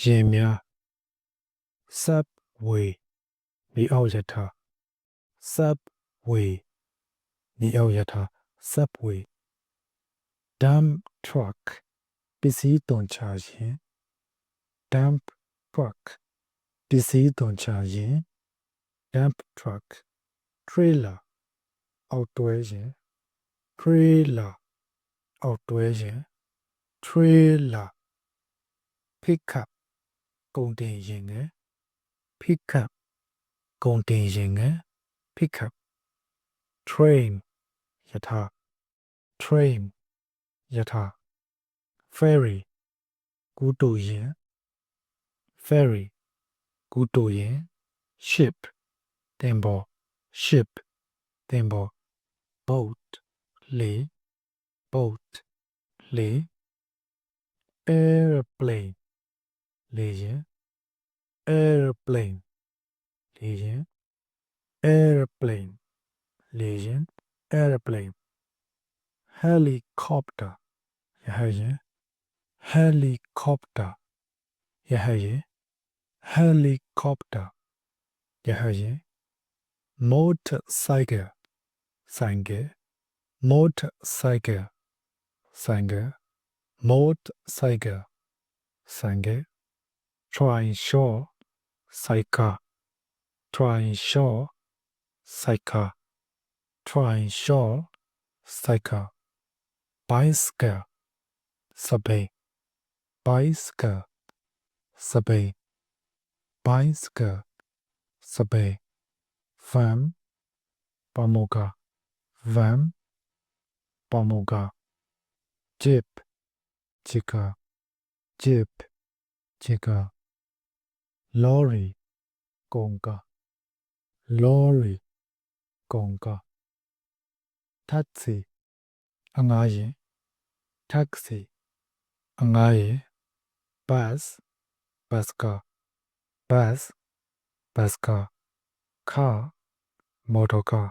ယာဉ်များ subway မြေအောက်ရထား subway မြေအောက်ရထား subway dump truck ပစ္စည်းသွန်ချခြင်း dump truck ပစ္စည်းသွန်ချခြင်း dump truck trailer အောက်တွဲခြင်း trailer အောက်တွဲခြင်း trailer pickup ကုန်တင်ယာဉ်ငယ် pickup ကုန်တင်ယာဉ်ငယ် pickup train ယထာ train ယထာ ferry ကူးတူယာဉ် ferry ကူးတူယာဉ် ship တင်ပေါ် ship တင်ပေါ် boat လေ boat လေ airplane Legion Airplane. Legion Airplane. Legion Airplane. Helicopter. Yahya Helicopter. Yahya Helicopter. Yahya Motorcycle. Sanger Motorcycle. Sanger Motorcycle. Sanger try show saika. try show saika. try show saika. bicycle. Survey bicycle. Survey bicycle. Survey wam pamoga. wam pamoga. jeep. Chica jeep. Chica lorry ကုန်ကာ lorry ကုန်ကာ taxi အငှားယာဉ် taxi အငှားယာဉ် bus bus ကား bus bus ကား car motor car